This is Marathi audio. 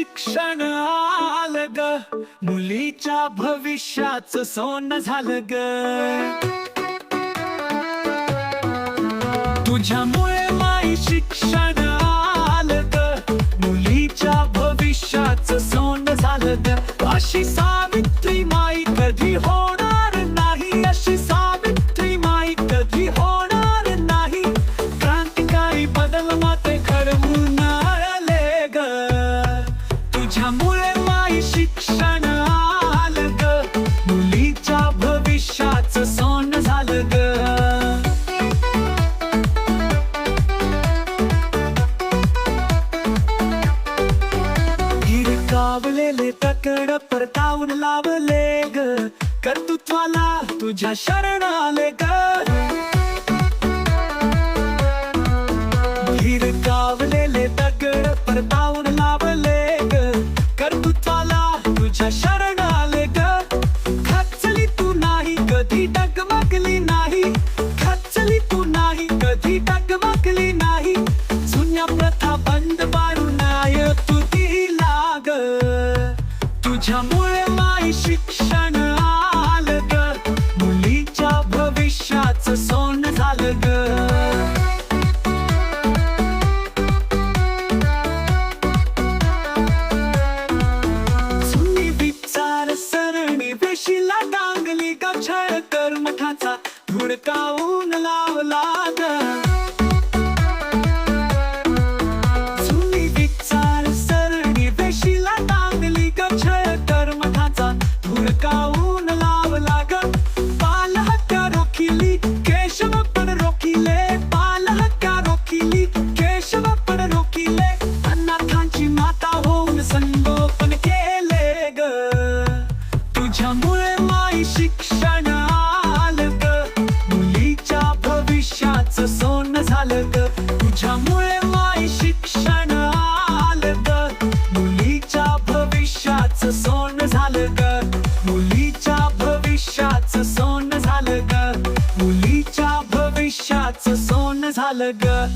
शिक्षण आलं ग. मुलीच्या भविष्याच सोनं झालं ग. तुझ्यामुळे माई शिक्षण आलं ग. मुलीच्या भविष्याच सोनं झालं ग. अशी सावित्री माई कधी हो तुझ्यामुळे माई शिक्षण आलं ग मुलीच्या भविष्याचं सोनं झालं ग हिरकावलेले तकड परतावून लावले ग कर्तृत्वाला तुझ्या शरण आले ग. तुझ्यामुळे माई शिक्षण आलं ग. मुलीच्या भविष्याचं सोन झालं ग. जुनी विचार सरणी वेशीला डांगली गछळ कर्मठाचा धुडकावून लावला mahalaga